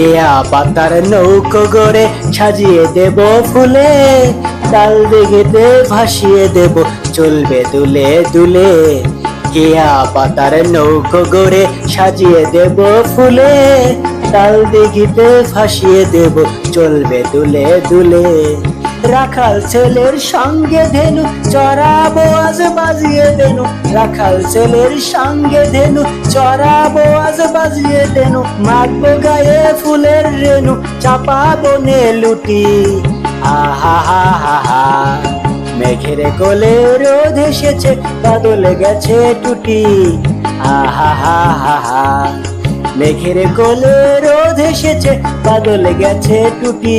কেয়া পাতার নৌকো গড়ে সাজিয়ে দেব ফুলে। ডাল দিঘিতে ভাসিয়ে দেব, চলবে দুলে দুলে। কেয়া পাতার নৌকো গড়ে সাজিয়ে দেব ফুলে। ডাল দিঘিতে ভাসিয়ে দেব, চলবে দুলে দুলে। রাখাল ছেলের সঙ্গে ধেনু, চড়াবো আজ বাজিয়ে দেনু। রাখাল ছেলের সঙ্গে ধেনু, চড়াবো আজ বাজিয়ে দেনু। মাখবো গায়ে ফুলের রেনু চাপাবো নে লুটি আহা, হা হা হা। মেঘের কোলে রোদ এসেছে, বাদল গেছে টুটি। আহা, হা হা হা। মেঘের কোলে রোদ এসেছে, বাদল গেছে টুটি।